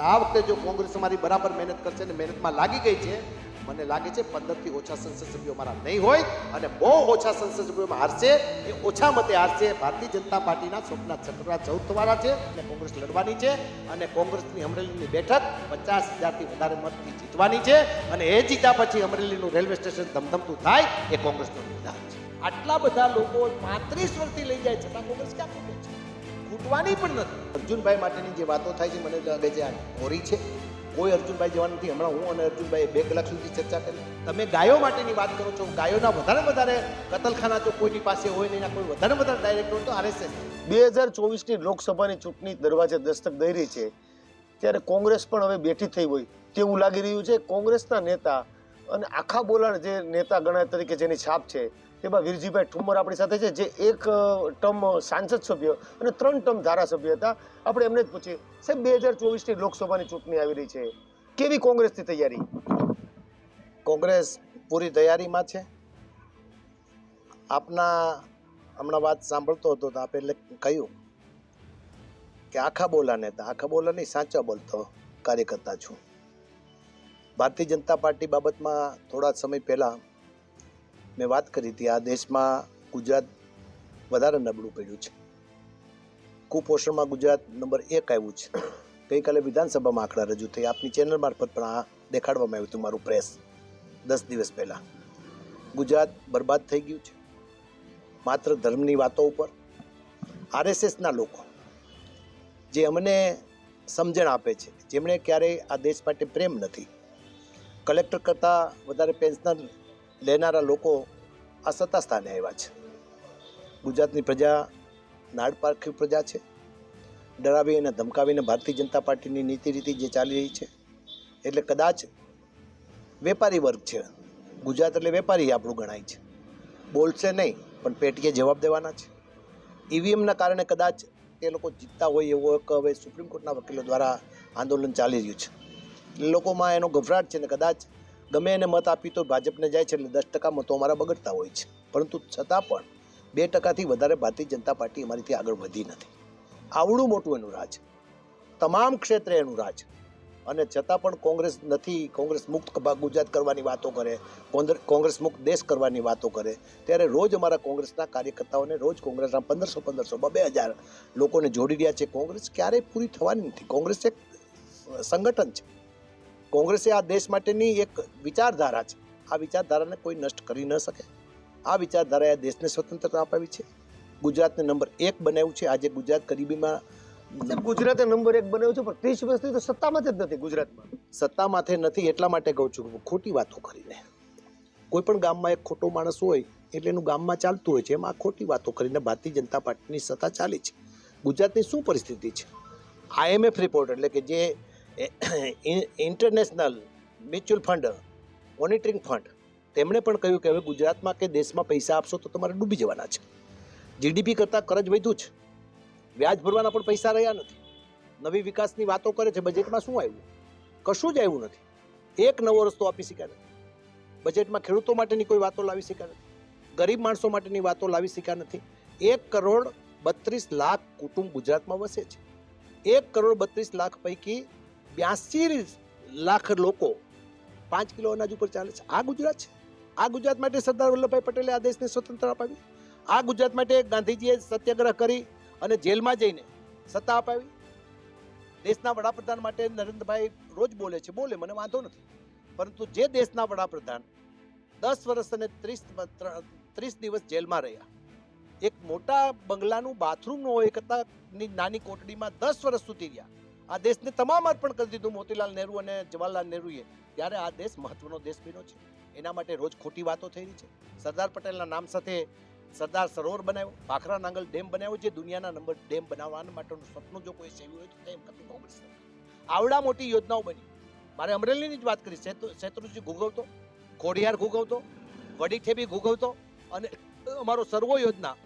આ વખતે જો કોંગ્રેસ અમારી બરાબર મહેનત કરશે અને મહેનતમાં લાગી ગઈ છે, મને લાગે છે પંદરથી ઓછા સંસદ સભ્યો મારા નહીં હોય અને બહુ ઓછા સંસદ સભ્યોમાં હારશે, એ ઓછા મતે હારશે. ભારતીય જનતા પાર્ટીના સ્વપ્ના ચક્રા ચૌદ થવાના છે અને કોંગ્રેસ લડવાની છે અને કોંગ્રેસની અમરેલીની બેઠક પચાસ હજારથી વધારે મતથી જીતવાની છે અને એ જીત્યા પછી અમરેલીનું રેલવે સ્ટેશન ધમધમતું થાય, એ કોંગ્રેસનો નિર્ધાર છે. આટલા બધા લોકો પાંત્રીસ વર્ષથી લઈ જાય છતાં કોંગ્રેસ ક્યાં ખૂટે ખૂટવાની પણ નથી. અર્જુનભાઈ માટેની જે વાતો થાય છે, મને લાગે છે આ મોરી છે. કોઈ અર્જુનભાઈ જવાનું નથી. હમણાં હું અને અર્જુનભાઈ બે કલાક સુધી ચર્ચા કરી. તમે ગાયો માટેની વાત કરો છો. ગાયોના વધારે વધારે કતલખાના જો કોઈની પાસે હોય નહીં કોઈ વધારે વધારે ડાયરેક્ટર હોય તો આરએસએસ બે હજાર ચોવીસની લોકસભાની ચૂંટણી દરવાજે દસ્તક દઈ રહી છે. ત્યારે કોંગ્રેસ પણ હવે બેઠી થઈ હોય તેવું લાગી રહ્યું છે. કોંગ્રેસના નેતા અને આખા બોલાણ જે નેતા ગણાય તરીકે જેની છાપ છે તેમાં વીરજીભાઈ ઠુમ્મર આપણી સાથે છે, જે એક ટર્મ સાંસદ સભ્ય અને ત્રણ ટર્મ ધારાસભ્ય હતા. આપણે એમને જ પૂછીએ, સાહેબ, બે હજાર ચોવીસની લોકસભાની ચૂંટણી આવી રહી છે. કેવી કોંગ્રેસની તૈયારી? કોંગ્રેસ પૂરી તૈયારીમાં છે. આપના હમણાં વાત સાંભળતો હતો તો આપે એટલે કહ્યું કે આખા બોલા નેતા આખા બોલા નહીં, સાચા બોલતો કાર્યકર્તા છું. ભારતીય જનતા પાર્ટી બાબતમાં થોડા સમય પહેલાં મેં વાત કરી હતી, આ દેશમાં ગુજરાત વધારે નબળું પડ્યું છે. કુપોષણમાં ગુજરાત નંબર એક આવ્યું છે. ગઈકાલે વિધાનસભામાં આંકડા રજૂ થઈ આપની ચેનલ મારફત પણ આ દેખાડવામાં આવ્યું હતું મારું પ્રેસ. દસ દિવસ પહેલાં. ગુજરાત બરબાદ થઈ ગયું છે. માત્ર ધર્મની વાતો ઉપર. આરએસએસના લોકો જે અમને સમજણ આપે છે, જેમણે ક્યારેય આ દેશ માટે પ્રેમ નથી. કલેક્ટર કરતાં વધારે પેન્શન લેનારા લોકો આ સત્તા સ્થાને આવ્યા છે. ગુજરાતની પ્રજા નાડપારખી પ્રજા છે. ડરાવી અને ધમકાવીને ભારતીય જનતા પાર્ટીની નીતિ રીતિ જે ચાલી રહી છે, એટલે કદાચ વેપારી વર્ગ છે. ગુજરાત એટલે વેપારી આપણું ગણાય છે. બોલશે નહીં, પણ પેટીએ જવાબ દેવાના છે. ઈવીએમના કારણે કદાચ તે લોકો જીતતા હોય એવો એક હવે સુપ્રીમ કોર્ટના વકીલો દ્વારા આંદોલન ચાલી રહ્યું છે. લોકોમાં એનો ગભરાટ છે ને કદાચ ગમે એને મત આપી તો ભાજપને જાય છે એટલે દસ ટકા મતો અમારા બગડતા હોય છે. પરંતુ છતાં પણ બે ટકાથી વધારે ભારતીય જનતા પાર્ટી અમારીથી આગળ વધી નથી. આવડું મોટું એનું રાજ, તમામ ક્ષેત્રે એનું રાજ. અને છતાં પણ કોંગ્રેસ નથી, કોંગ્રેસ મુક્ત ગુજરાત કરવાની વાતો કરે કોંગ્રેસ મુક્ત દેશ કરવાની વાતો કરે. ત્યારે રોજ અમારા કોંગ્રેસના કાર્યકર્તાઓને રોજ કોંગ્રેસના પંદરસો પંદરસો બે હજાર લોકોને જોડી રહ્યા છે કોંગ્રેસ. ક્યારેય પૂરી થવાની નથી. કોંગ્રેસ એક સંગઠન છે. કોંગ્રેસે આ દેશ માટેની એક વિચારધારા છે. આ વિચારધારાને કોઈ નષ્ટ કરી ન શકે. આ વિચારધારાએ દેશને સ્વતંત્રતા અપાવી છે. ગુજરાતને નંબર એક બનાવ્યું છે. આજે ગુજરાત ગરીબીમાં ગુજરાતે નંબર એક બનાવ્યું છે પણ ત્રીસ વર્ષથી તો સત્તામાં જ નથી ગુજરાતમાં. સત્તા માથે નથી એટલા માટે કહું છું ખોટી વાતો કરીને. કોઈ પણ ગામમાં એક ખોટો માણસ હોય એટલે એનું ગામમાં ચાલતું હોય છે એમાં આ ખોટી વાતો કરીને ભારતીય જનતા પાર્ટીની સત્તા ચાલી છે. ગુજરાતની શું પરિસ્થિતિ છે? આઈએમએફ રિપોર્ટ એટલે કે જે international mutual fund, monitoring fund, તેમણે પણ કહ્યું કે હવે ગુજરાતમાં કે દેશમાં પૈસા આપશો તો તમારે ડૂબી જવાના છે. જીડીપી કરતાં કરજ વધ્યું છે. વ્યાજ ભરવાના પણ પૈસા રહ્યા નથી. નવી વિકાસની વાતો કરે છે, બજેટમાં શું આવ્યું? કશું જ આવ્યું નથી. એક નવો રસ્તો આપી શક્યા નથી. બજેટમાં ખેડૂતો માટેની કોઈ વાતો લાવી શક્યા નથી. ગરીબ માણસો માટેની વાતો લાવી શક્યા નથી. એક કરોડ બત્રીસ લાખ કુટુંબ ગુજરાતમાં વસે છે. એક કરોડ બત્રીસ લાખ પૈકી બ્યાસી લાખ લોકો પાંચ કિલો અનાજ ઉપર ચાલે છે. આ ગુજરાત છે. આ ગુજરાત માટે સરદાર વલ્લભભાઈ પટેલે આ દેશને સ્વતંત્ર અપાવી આ ગુજરાત માટે ગાંધીજીએ સત્યાગ્રહ કરી અને જેલમાં જઈને સત્તા અપાવી. દેશના વડાપ્રધાન માટે નરેન્દ્રભાઈ રોજ બોલે છે. બોલે, મને વાંધો નથી. પરંતુ જે દેશના વડાપ્રધાન દસ વર્ષ અને ત્રીસ ત્રીસ દિવસ જેલમાં રહ્યા. એક મોટા બંગલાનું બાથરૂમ ન હોય કરતાંની નાની કોટડીમાં દસ વર્ષ સુધી રહ્યા. આ દેશને તમામ અર્પણ કરી દીધું મોતીલાલ નહેરુ અને જવાહરલાલ નહેરુએ. ત્યારે આ દેશ મહત્વનો દેશ બન્યો છે. એના માટે રોજ ખોટી વાતો થઈ રહી છે. સરદાર પટેલના નામ સાથે સરદાર સરોવર બનાવ્યો. ભાખરા નાંગલ ડેમ બનાવ્યો, જે દુનિયાના નંબર ડેમ બનાવવા માટેનું સપનું જો કોઈ સેવ્યું હોય તો તેમ કદી કોંગ્રેસ આવડા મોટી યોજનાઓ બની. મારે અમરેલીની જ વાત કરી. શેત્રુજી ઘૂઘવતો, ખોડિયાર ઘૂઘવતો વડી ઠેબી ઘૂઘવતો અને અમારો સર્વો યોજના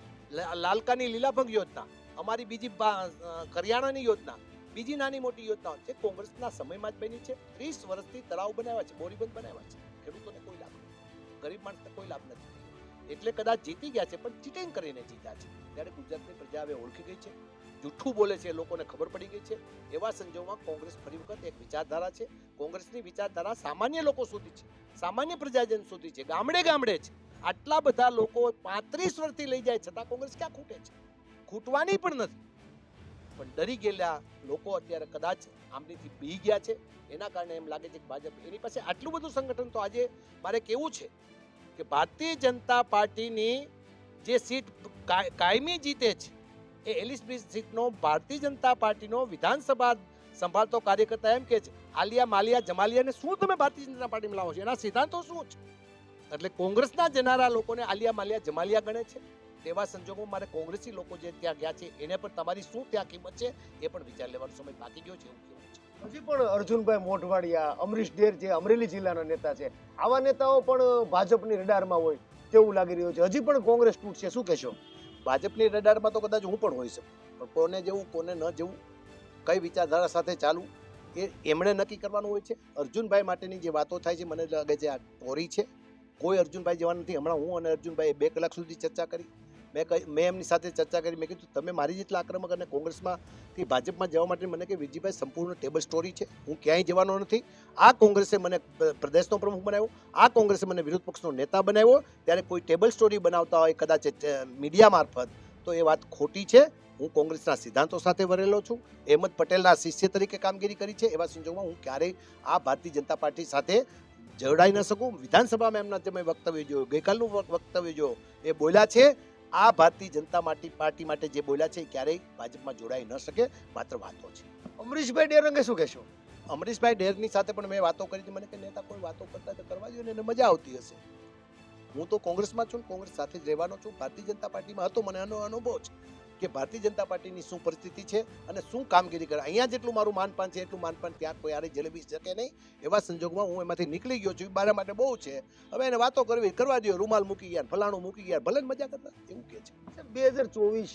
લાલકાની લીલાભંગ યોજના, અમારી બીજી કરિયાણાની યોજના બીજી નાની મોટી યોજનાઓ જે કોંગ્રેસના સમયમાં જ બની છે, ત્રીસ વર્ષથી તળાવ બનાવ્યા છે, બોરીબંધ બનાવ્યા છે. ખેડૂતોને કોઈ લાભ નથી. ગરીબ માણસને કોઈ લાભ નથી. એટલે કદાચ જીતી ગયા છે, પણ ચીટિંગ કરીને જીત્યા છે. ત્યારે ગુજરાતની પ્રજા હવે ઓળખી ગઈ છે. જૂઠું બોલે છે લોકોને ખબર પડી ગઈ છે. એવા સંજોગોમાં કોંગ્રેસ ફરી વખત એક વિચારધારા છે. કોંગ્રેસની વિચારધારા સામાન્ય લોકો સુધી છે. સામાન્ય પ્રજાજન સુધી છે. ગામડે ગામડે છે. આટલા બધા લોકો પાંત્રીસ વર્ષથી લઈ જાય, છતાં કોંગ્રેસ ક્યાં ખૂટે છે? ખૂટવાની પણ નથી. પણ ડરી ગયેલા લોકો અત્યારે કદાચ આમનીથી પી ગયા છે. એના કારણે એમ લાગે છે કે ભાજપ એની પાસે આટલું બધું સંગઠન તો આજે મારે કેવું છે કે ભારતીય જનતા પાર્ટીની જે સીટ કાય- કાયમી જીતે છે, એ એલિસ બ્રિજ સીટનો ભારતીય જનતા પાર્ટીનો વિધાનસભા સંભાળતો કાર્યકર્તા એમ કે છે, આલિયા માલિયા જમાલિયાને શું તમે ભારતીય જનતા પાર્ટીમાં લાવો છો? એના સિદ્ધાંતો શું છે? એટલે કોંગ્રેસના જનારા લોકોને આલિયા માલિયા જમાલિયા ગણે છે. તેવા સંજોગોમાં મારે કોંગ્રેસી લોકો જે ત્યાં ગયા છે એને પણ તમારી શું ત્યાં કિંમત છે એ પણ વિચાર લેવાનો સમય બાકી ગયો છે એવું કેવું છે. હજી પણ અર્જુનભાઈ મોઢવાડિયા અમરીશ ડેર જે અમરેલી જિલ્લાના નેતા છે આવા નેતાઓ પણ ભાજપની રડારમાં હોય તેવું લાગી રહ્યું છે. હજી પણ કોંગ્રેસ તૂટશે શું કહેશો? ભાજપની રડારમાં તો કદાચ હું પણ હોઈ શકું પણ કોને જવું કોને ન જવું કઈ વિચારધારા સાથે ચાલવું એ એમણે નક્કી કરવાનું હોય છે. અર્જુનભાઈ માટેની જે વાતો થાય છે મને લાગે છે આ ટોરી છે. કોઈ અર્જુનભાઈ જવાનું નથી. હમણાં હું અને અર્જુનભાઈએ બે કલાક સુધી ચર્ચા કરી. મેં કહી મેં એમની સાથે ચર્ચા કરી. મેં કીધું, તમે મારી જેટલા આક્રમક અને કોંગ્રેસમાંથી ભાજપમાં જવા માટે મને કે વિજયભાઈ સંપૂર્ણ ટેબલ સ્ટોરી છે. હું ક્યાંય જવાનો નથી. આ કોંગ્રેસે મને પ્રદેશનો પ્રમુખ બનાવ્યો. આ કોંગ્રેસે મને વિરોધ પક્ષનો નેતા બનાવ્યો. ત્યારે કોઈ ટેબલ સ્ટોરી બનાવતા હોય, કદાચ મીડિયા મારફત, તો એ વાત ખોટી છે. હું કોંગ્રેસના સિદ્ધાંતો સાથે વરેલો છું. અહેમદ પટેલના શિષ્ય તરીકે કામગીરી કરી છે. એવા સંજોગોમાં હું ક્યારેય આ ભારતીય જનતા પાર્ટી સાથે જોડાઈ ન શકું. વિધાનસભામાં એમના જે મેં વક્તવ્ય જોયું ગઈકાલનું વક્તવ્ય, જો એ બોલ્યા છે આ ભારતીય જનતા પાર્ટી પાર્ટી માટે જે બોલ્યા છે ક્યારેય ભાજપમાં જોડાઈ ન શકે માત્ર વાતો છે. અમરીશભાઈ ડેર અંગે શું કહેશો? અમરીશભાઈ ડેરની સાથે પણ મેં વાતો કરી મને કે નેતા કોઈ વાતો કરતા કરવા જોઈએ એને મજા આવતી હશે. હું તો કોંગ્રેસમાં છું કોંગ્રેસ સાથે જ રહેવાનો છું. ભારતીય જનતા પાર્ટીમાં હતો મને આનો અનુભવ છે કે ભારતીય જનતા પાર્ટીની શું પરિસ્થિતિ છે અને શું કામગીરી કરે? અહીંયા જેટલું મારું માનપાન છે, એટલું માનપાન ત્યાં કોઈ આરે જલેબી શકે નહીં. એવા સંજોગમાં હું એમાંથી નીકળી ગયો છું. મારા માટે બહુ છે. હવે એને વાતો કરવી, કરવા દો રૂમાલ મૂકી ગયા ફલાણું મૂકી ગયા ભલે મજા કરતા. એવું કે છે. બે હજાર ચોવીસ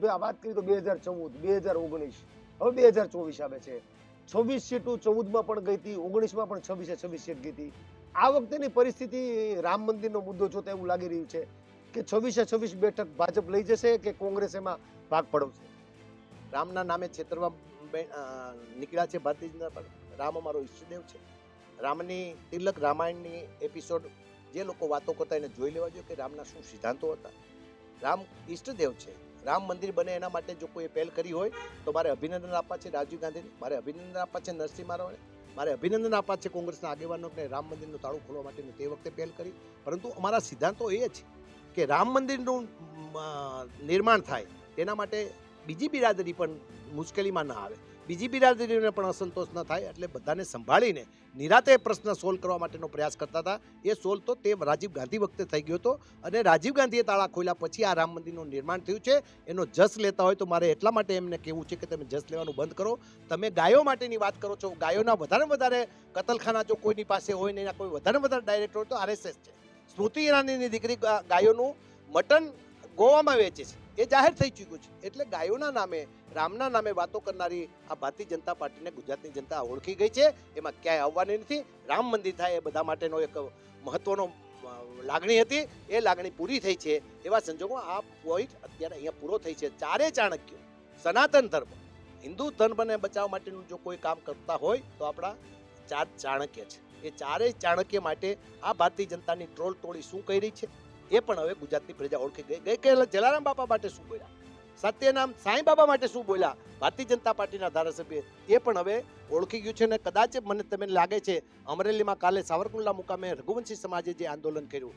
વાત કરી તો બે હજાર ચૌદ, બે હજાર ઓગણીસ. હવે બે હજાર ચોવીસ આવે છે. છવ્વીસ સીટો ચૌદમાં પણ ગઈ હતી, ઓગણીસમાં પણ છવ્વીસે છવ્વીસ સીટ ગઈ હતી. આ વખતેની પરિસ્થિતિ રામ મંદિરનો મુદ્દો જોતા એવું લાગી રહ્યું છે. કે છવ્વીસે છવ્વીસ બેઠક ભાજપ લઈ જશે કે કોંગ્રેસ એમાં ભાગ પડવશે? રામના નામે છેતરવા નીકળ્યા છે ભારતીય જનતા પાર્ટી. રામ અમારો ઈષ્ટદેવ છે. રામની, તિલક રામાયણની એપિસોડ જે લોકો વાતો કરતા એને જોઈ લેવા જોઈએ કે રામના શું સિદ્ધાંતો હતા. રામ ઈષ્ટદેવ છે. રામ મંદિર બને એના માટે જો કોઈ પહેલ કરી હોય તો મારે અભિનંદન આપવા છે રાજીવ ગાંધીને. મારે અભિનંદન આપવા છે નરસિંહ મારાઓને મારે અભિનંદન આપવા છે કોંગ્રેસના આગેવાનો રામ મંદિરનું તાળું ખોલવા માટેનું તે વખતે પહેલ કરી. પરંતુ અમારા સિદ્ધાંતો એ છે કે રામ મંદિરનું નિર્માણ થાય, તેના માટે બીજી બિરાદરી પણ મુશ્કેલીમાં ન આવે. બીજી બિરાદરીને પણ અસંતોષ ન થાય, એટલે બધાને સંભાળીને નિરાતે પ્રશ્ન સોલ્વ કરવા માટેનો પ્રયાસ કરતા હતા. એ સોલ્વ તો તે રાજીવ ગાંધી વખતે થઈ ગયો હતો અને રાજીવ ગાંધીએ તાળા ખોલ્યા પછી આ રામ મંદિરનું નિર્માણ થયું છે. એનો જસ લેતા હોય તો મારે એટલા માટે એમને કહેવું છે કે તમે જસ લેવાનું બંધ કરો. તમે ગાયો માટેની વાત કરો છો. ગાયોના વધારે વધારે કતલખાના જો કોઈની પાસે હોય ને એના કોઈ વધારે વધારે ડાયરેક્ટર હોય તો આરએસએસ છે. સ્મૃતિ ઈરાનીની દીકરી ગાયોનું મટન ગોવામાં વેચે છે. એ જાહેર થઈ ચૂક્યું છે. એટલે ગાયોના નામે, રામના નામે વાતો કરનારી આ ભારતીય જનતા પાર્ટીને ગુજરાતની જનતા ઓળખી ગઈ છે. એમાં ક્યાંય આવવાની નથી. રામ મંદિર થાય એ બધા માટેનો એક મહત્વનો લાગણી હતી. એ લાગણી પૂરી થઈ છે. એવા સંજોગોમાં આ પોઈન્ટ અત્યારે અહીંયા પૂરો થઈ છે. ચારે ચાણક્યો, સનાતન ધર્મ, હિન્દુ ધર્મને બચાવવા માટેનું જો કોઈ કામ કરતા હોય તો આપણા ચાર ચાણક્ય છે. એ ચારેય ચાણક્ય માટે આ ભારતીય જનતાની ટ્રોલ ટોળી શું કરી રહી છે? એ પણ હવે ગુજરાતની પ્રજા ઓળખી ગઈ. ગઈ કે જલારામ બાપા માટે શું બોલ્યા? સત્યનામ સાંઈ બાબા માટે શું બોલ્યા? ભારતીય જનતા પાર્ટીના ધારાસભ્ય એ પણ હવે ઓળખી ગયું છે અને કદાચ મને તમને લાગે છે, અમરેલીમાં કાલે સાવરકુંડલા મુકામે રઘુવંશી સમાજે જે આંદોલન કર્યું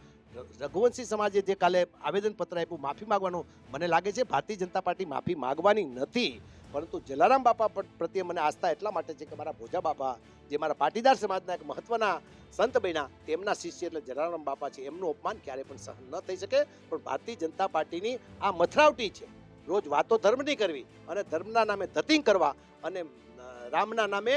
રઘુવંશી સમાજે જે કાલે આવેદનપત્ર આપ્યું, માફી માંગવાનું મને લાગે છે, ભારતીય જનતા પાર્ટી માફી માંગવાની નથી. પરંતુ જલારામ બાપા પ્રત્યે મને આસ્થા એટલા માટે છે કે મારા ભોજા બાપા, જે મારા પાટીદાર સમાજના એક મહત્વના સંત બન્યા, તેમના શિષ્ય એટલે જલારામ બાપા છે, એમનું અપમાન ક્યારે પણ સહન ન થઈ શકે. પણ ભારતીય જનતા પાર્ટીની આ મથરાવટી છે, રોજ વાતો ધર્મની કરવી અને ધર્મના નામે ધતિંગ કરવા અને રામના નામે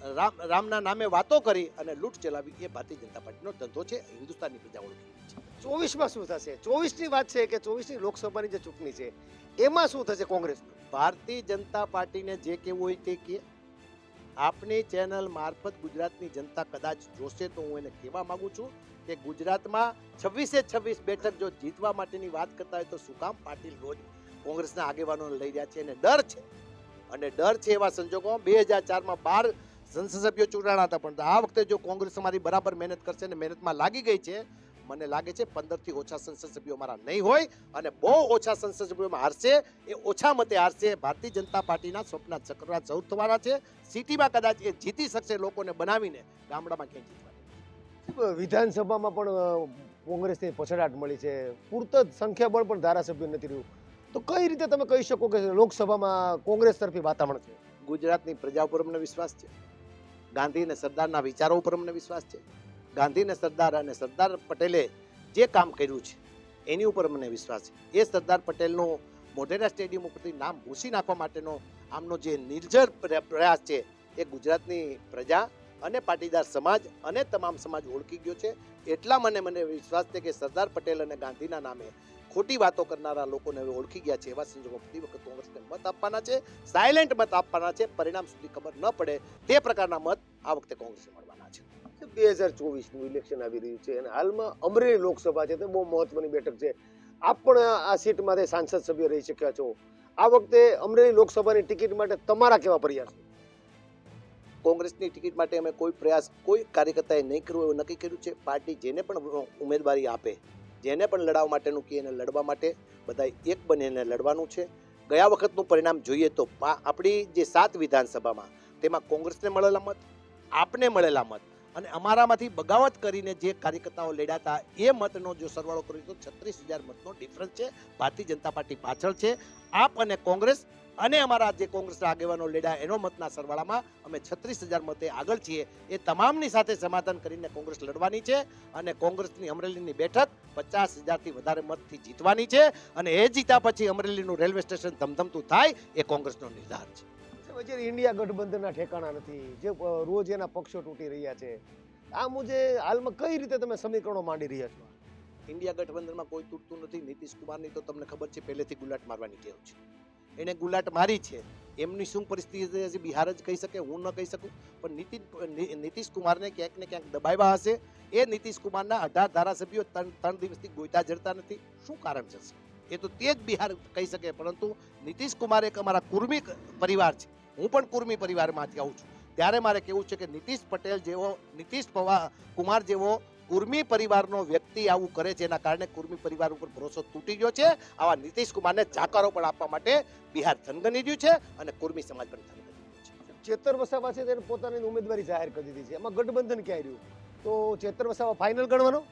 રામ રામના નામે વાતો કરી અને લૂંટ ચલાવી એ ભારતીય જનતા પાર્ટીનો ધંધો છે હિન્દુસ્તાનની પ્રજા ઓળખી છે. ચોવીસમાં શું થશે? ચોવીસની વાત છે કે ચોવીસની લોકસભાની જે ચૂંટણી છે એમાં શું થશે કોંગ્રેસ? ભારતીય જનતા પાર્ટીને જે કેવું હોય તે કે આપની ચેનલ મારફત ગુજરાતની જનતા કદાચ જોશે તો હું એને કહેવા માંગુ છું કે ગુજરાતમાં છવ્વીસે છવ્વીસ બેઠક જો જીતવા માટેની વાત કરતા હોય તો શું કામ? પાટીલ રોજ કોંગ્રેસના આગેવાનો લઈ રહ્યા છે અને ડર છે. અને ડર છે એવા સંજોગોમાં બે હજાર ચારમાં બાર સંસદ સભ્યો ચૂંટાણા હતા પણ આ વખતે જો કોંગ્રેસ અમારી બરાબર મહેનત કરશે અને મહેનતમાં લાગી ગઈ છે મને લાગે છે પંદરથી ઓછા સંસદ સભ્યો અમારા નહીં હોય અને બહુ ઓછા સંસદ સભ્યોમાં હારશે એ ઓછા મતે હારશે ભારતીય જનતા પાર્ટીના સ્વપ્ન ચક્રવાત જરૂર થવાના છે સિટીમાં કદાચ એ જીતી શકશે લોકોને બનાવીને ગામડામાં ક્યાંય જીતવા વિધાનસભામાં પણ કોંગ્રેસની પછડાટ મળી છે પૂરત સંખ્યાબળ પણ ધારાસભ્ય નથી રહ્યું. તો કઈ રીતે તમે કહી શકો કે લોકસભામાં કોંગ્રેસ તરફી વાતાવરણ છે? ગુજરાતની પ્રજા ઉપર અમને વિશ્વાસ છે. ગાંધી અને સરદારના વિચારો ઉપર અમને વિશ્વાસ છે. ગાંધી અને સરદાર અને સરદાર પટેલે જે કામ કર્યું છે, એની ઉપર મને વિશ્વાસ છે. એ સરદાર પટેલનું મોઢેરા સ્ટેડિયમ ઉપરથી નામ ભૂસી નાખવા માટેનો આમનો જે નિર્જર પ્ર- પ્રયાસ છે, એ ગુજરાતની પ્રજા અને પાટીદાર સમાજ અને તમામ સમાજ ઓળખી ગયો છે. એટલા મને મને વિશ્વાસ છે કે સરદાર પટેલ અને ગાંધીના નામે ખોટી વાતો કરનારા લોકોને હવે ઓળખી ગયા છે એવા સંજોગો ફરી વખત કોંગ્રેસને મત આપવાના છે સાયલેન્ટ મત આપવાના છે પરિણામ સુધી ખબર ન પડે તે પ્રકારના મત આ વખતે કોંગ્રેસને મળવાના છે. બે હજાર ચોવીસનું ઇલેક્શન આવી રહ્યું છે અને હાલમાં અમરેલી લોકસભા છે તે બહુ મહત્વની બેઠક છે. આપ પણ આ સીટમાંથી સાંસદ સભ્ય રહી શક્યા છો. આ વખતે અમરેલી લોકસભાની ટિકિટ માટે તમારા કેવા પ્રયાસ કોંગ્રેસની ટિકિટ માટે અમે કોઈ પ્રયાસ કોઈ કાર્યકર્તાએ નહીં કરવો એવું નક્કી કર્યું છે. પાર્ટી જેને પણ ઉમેદવારી આપે જેને પણ લડાવવા માટેનું કહે એને લડવા માટે બધા એક બનીને લડવાનું છે. ગયા વખતનું પરિણામ જોઈએ તો આપણી જે સાત વિધાનસભામાં તેમાં કોંગ્રેસને મળેલા મત, આપને મળેલા મત અને અમારામાંથી બગાવત કરીને જે કાર્યકર્તાઓ લડ્યા એ મતનો જો સરવાળો કરીએ તો છત્રીસ હજાર મતનો ડિફરન્સ છે. ભારતીય જનતા પાર્ટી પાછળ છે. આપ અને કોંગ્રેસ અને અમારા જે કોંગ્રેસના આગેવાનો લેડા એનો મતના સરવાળામાં અમે છત્રીસ હજાર મતે આગળ છીએ. એ તમામની સાથે સમાધાન કરીને કોંગ્રેસ લડવાની છે અને કોંગ્રેસની અમરેલીની બેઠક પચાસ હજારથી વધારે મતથી જીતવાની છે અને એ જીતા પછી અમરેલીનું રેલવે સ્ટેશન ધમધમતું થાય એ કોંગ્રેસનો નિર્ધાર છે. ઇન્ડિયા ગઠબંધનના ઠેકાણા નથી. જે રોજ એના પક્ષો તૂટી રહ્યા છે. આ મુજે હાલમાં કઈ રીતે તમે સમીકરણો માંડી રહ્યા છો? ઇન્ડિયા ગઠબંધનમાં કોઈ તૂટતું નથી. નીતિશ કુમારની તો તમને ખબર છે પહેલેથી ગુલાટ મારવાની ટેવ છે. એણે ગુલાટ મારી છે. એમની શું પરિસ્થિતિ હજી બિહાર જ કહી શકે, હું ન કહી શકું. પણ નીતિન નીતિશ કુમારને ક્યાંક ને ક્યાંક દબાવ્યા હશે. એ નીતિશ કુમારના અઢાર ધારાસભ્યો ત્રણ ત્રણ દિવસથી ગોઈતા જડતા નથી. શું કારણ છે એ તો તે જ બિહાર કહી શકે, પરંતુ નીતિશ કુમાર એક અમારા કુર્મી પરિવાર છે. હું પણ કુર્મી પરિવારમાંથી આવું છું. ત્યારે મારે કેવું છે કે નીતિશ પટેલ જેવો, નીતિશ પવાર કુમાર જેવો કુર્મી પરિવારનો વ્યક્તિ આવું કરે છે એના કારણે કુર્મી પરિવાર ઉપર ભરોસો તૂટી ગયો છે. આવા નીતિશ કુમારને જાકારો પણ આપવા માટે બિહાર થનગની રહ્યું છે અને કુર્મી સમાજ પણ થનગની રહ્યું છે. ચેતર વસાવા છે તેને પોતાની ઉમેદવારી જાહેર કરી દીધી છે. એમાં ગઠબંધન ક્યાં રહ્યું? તો ચેતર વસાવા ફાઇનલ ગણવાનો?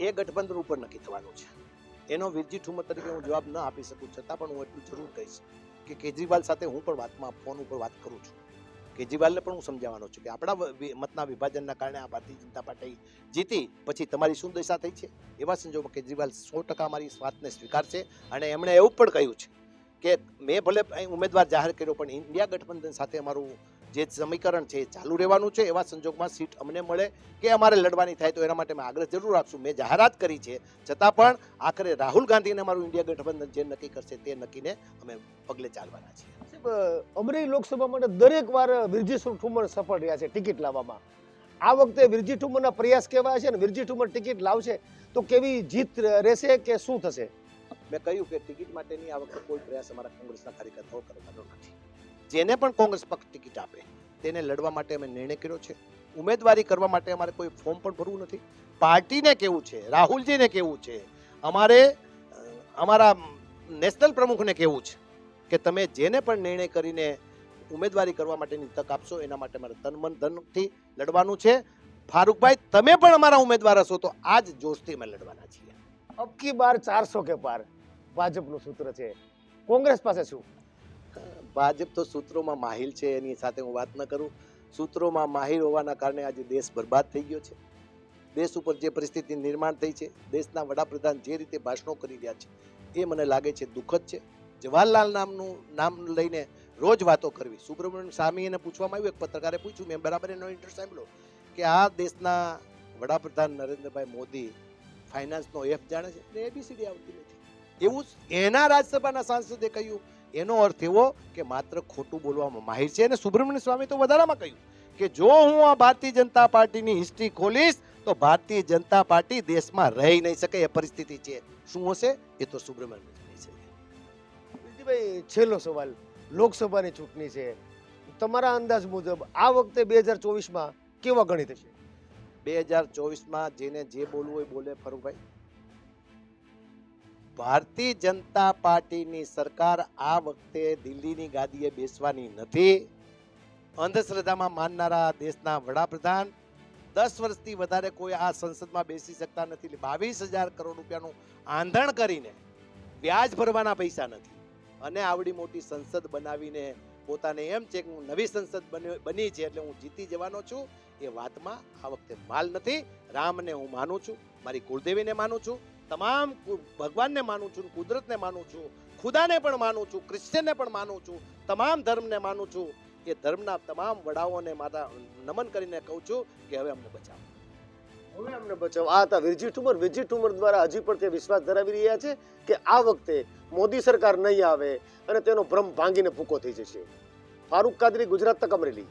એ ગઠબંધન ઉપર નક્કી થવાનું છે. એનો વિરજી ઠુમર તરીકે હું જવાબ ન આપી શકું છતાં પણ હું એટલું જરૂર કહીશ કે કેજરીવાલ સાથે હું પણ વાતમાં ફોન ઉપર વાત કરું છું. કેજરીવાલને પણ હું સમજાવવાનો છું કે આપણા મતના વિભાજનના કારણે આ ભારતીય જનતા પાર્ટી જીતી, પછી તમારી શું દશા થઈ છે? એવા સંજોગોમાં કેજરીવાલ સો ટકા મારી વાતને સ્વીકારશે અને એમણે એવું પણ કહ્યું છે કે મેં ભલે ઉમેદવાર જાહેર કર્યો, પણ ઇન્ડિયા ગઠબંધન સાથે અમારું જે સમીકરણ છે એ ચાલુ રહેવાનું છે. એવા સંજોગમાં સીટ અમને મળે કે અમારે લડવાની થાય તો એના માટે અમે આગ્રહ જરૂર રાખશું મેં જાહેરાત કરી છે. છતાં પણ આખરે રાહુલ ગાંધીને અમારું ઇન્ડિયા ગઠબંધન જે નક્કી કરશે તે નક્કીને અમે પગલે ચાલવાના છીએ. અમરેલી લોકસભા માટે દરેક વાર વિરજી ઠુમર સફળ રહ્યા છે ટિકિટ લાવવામાં. આ વખતે વિરજી ઠુમરના પ્રયાસ કેવા છે ને વિરજી ઠુમર ટિકિટ લાવશે તો કેવી જીત રહેશે કે શું થશે? મેં કહ્યું કે ટિકિટ માટેની આ વખતે કોઈ પ્રયાસ અમારા કોંગ્રેસના કાર્યકર્તાઓ કરવાનો નથી. જેને પણ કોંગ્રેસ પક્ષ ટિકિટ આપે, તેને લડવા માટે અમે નિર્ણય કર્યો છે. ઉમેદવારી કરવા માટે અમારે કોઈ ફોર્મ પણ ભરવું નથી. પાર્ટીને કેવું છે, રાહુલજીને કેવું છે, અમારે અમારા નેશનલ પ્રમુખને કેવું છે? કે તમે જેને પણ નિર્ણય કરીને ઉમેદવારી કરવા માટેની તક આપશો એના માટે મારે તન મન ધનથી લડવાનું છે. ફારૂકભાઈ તમે પણ અમારા ઉમેદવાર હશો તો આ જ જોશથી અમે લડવાના છીએ. અબકી બાર ચારસો કે પાર ભાજપનું સૂત્ર છે. કોંગ્રેસ પાસે શું? ભાજપ તો સૂત્રોમાં માહિર છે એની સાથે હું વાત ન કરું. સૂત્રોમાં માહિર હોવાના કારણે આજે દેશ બરબાદ થઈ ગયો છે. દેશ ઉપર જે પરિસ્થિતિ નિર્માણ થઈ છે દેશના વડાપ્રધાન જે રીતે ભાષણો કરી રહ્યા છે એ મને લાગે છે દુઃખદ છે. જવાહરલાલ નામનું, નામ લઈને રોજ વાતો કરવી. સુબ્રમણ્યમ સ્વામી એને પૂછવામાં આવ્યું, એક પત્રકારે પૂછ્યું, મેં બરાબર એનો ઇન્ટરેસ્ટ સાંભળ્યો કે આ દેશના વડાપ્રધાન નરેન્દ્રભાઈ મોદી ફાઇનાન્સનો એફ જાણે છે. ને એબીસીડી આવતી નથી. એવું જ એના રાજ્યસભાના સાંસદે કહ્યું. એનો અર્થ એવો કે માત્ર ખોટું બોલવામાં માહિર છે અને સુબ્રમણ્ય સ્વામી તો વધારામાં કહ્યું કે જો હું આ ભારતીય જનતા પાર્ટીની હિસ્ટ્રી ખોલીશ, તો ભારતીય જનતા પાર્ટી દેશમાં રહી નહીં શકે, એ પરિસ્થિતિ છે. શું હશે? એ તો સુબ્રમણ્ય વિરજીભાઈ છેલ્લો સવાલ. લોકસભાની ચૂંટણી છે. તમારા અંદાજ મુજબ આ વખતે બે હજાર ચોવીસમાં કેવા ગણિત હશે બે હજાર ચોવીસમાં જેને જે બોલવું હોય બોલે ફરુભાઈ ભારતીય જનતા પાર્ટીની સરકાર આ વખતે દિલ્હીની ગાદીએ બેસવાની નથી. અંધશ્રદ્ધામાં માનનારા દેશના વડાપ્રધાન દસ વર્ષથી વધારે કોઈ આ સંસદમાં બેસી શકતા નથી. બાવીસ હજાર કરોડ રૂપિયાનું આંધણ કરીને વ્યાજ ભરવાના પૈસા નથી. અને આવડી મોટી સંસદ બનાવીને પોતાને એમ છે કે હું નવી સંસદ બની છે એટલે હું જીતી જવાનો છું. એ વાતમાં આ વખતે માલ નથી. રામને હું માનું છું. મારી કુળદેવીને માનું છું. તમામ ભગવાનને માનું છું, કુદરતને માનું છું. ખુદાને પણ માનું છું. ક્રિશ્ચનને પણ માનું છું. તમામ ધર્મને માનું છું. એ ધર્મના તમામ વડાઓને માતા, નમન કરીને કહું છું કે હવે અમને બચાવો. હવે અમને બચાવો. આ હતા વિરજી ઠુમર. વિરજી ઠુમર દ્વારા હજી પણ તે વિશ્વાસ ધરાવી રહ્યા છે કે આ વખતે મોદી સરકાર નહીં આવે અને તેનો ભ્રમ ભાંગીને ભૂકો થઈ જશે. ફારૂક કાદરી, ગુજરાત તક અમરેલી.